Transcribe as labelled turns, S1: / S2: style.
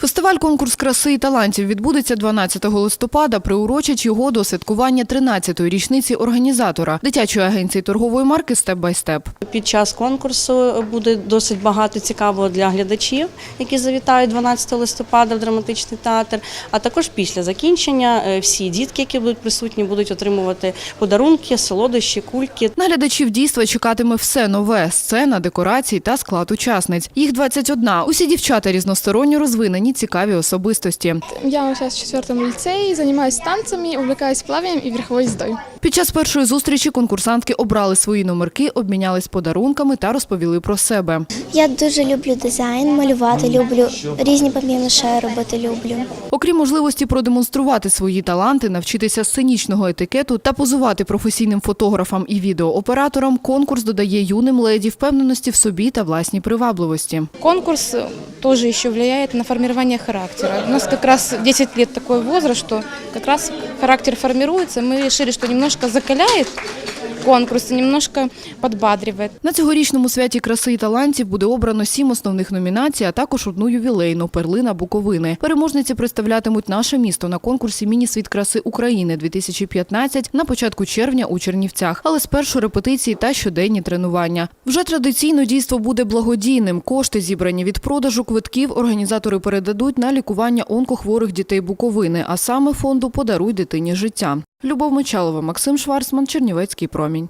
S1: Фестиваль конкурс краси і талантів відбудеться 12 листопада. Приурочать його до святкування 13-ї річниці організатора дитячої агенції торгової марки Степ бай степ.
S2: Під час конкурсу буде досить багато цікавого для глядачів, які завітають 12 листопада в драматичний театр. А також після закінчення е, всі дітки, які будуть присутні, будуть отримувати подарунки, солодощі, кульки.
S1: На глядачів дійства чекатиме все нове: сцена, декорації та склад учасниць. Їх 21. Усі дівчата різносторонньо розвинені, цікаві особистості.
S3: Я сейчас в четвертом лицее, занимаюсь танцами, увлекаюсь плаванием и верховой ездой.
S1: Під час першої зустрічі конкурсантки обрали свої номерки, обмінялись подарунками та розповіли про себе.
S4: Я дуже люблю дизайн, малювати люблю, різні пап'є-маше робити люблю.
S1: Окрім можливості продемонструвати свої таланти, навчитися сценічного етикету та позувати професійним фотографам і відеооператорам, конкурс додає юним леді впевненості в собі та власній привабливості.
S5: Конкурс тоже еще влияет на формирование характера. У нас как раз 10 лет такой возраст, что как раз характер формируется. Мы решили, что немножко закаляет конкурс немножко подбадривает.
S1: На цьогорічному святі краси і талантів буде обрано сім основних номінацій, а також одну ювілейну перлина Буковини. Переможниці представлятимуть наше місто на конкурсі Міні-світ краси України 2015 на початку червня у Чернівцях. Але спершу репетиції та щоденні тренування. Вже традиційно дійство буде благодійним. Кошти, зібрані від продажу квитків, організатори передадуть на лікування онкохворих дітей Буковини, а саме фонду Подаруй дитині життя. Любов Мочалова, Максим Шварцман, Чернівецький промінь.